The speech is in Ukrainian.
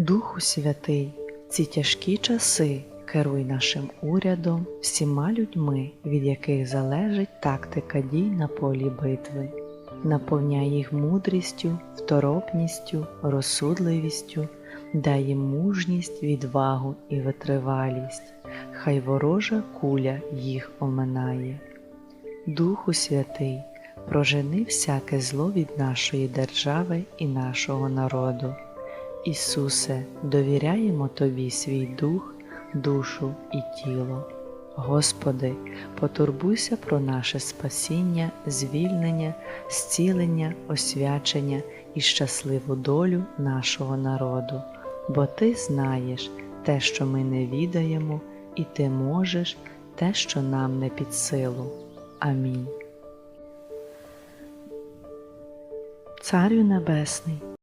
Духу Святий, ці тяжкі часи керуй нашим урядом, всіма людьми, від яких залежить тактика дій на полі битви. Наповняй їх мудрістю, второпністю, розсудливістю, дай їм мужність, відвагу і витривалість, хай ворожа куля їх оминає. Духу Святий, прожени всяке зло від нашої держави і нашого народу. Ісусе, довіряємо Тобі свій дух, душу і тіло. Господи, потурбуйся про наше спасіння, звільнення, зцілення, освячення і щасливу долю нашого народу, бо Ти знаєш те, що ми не відаємо, і Ти можеш те, що нам не під силу. Амінь. Царю Небесний,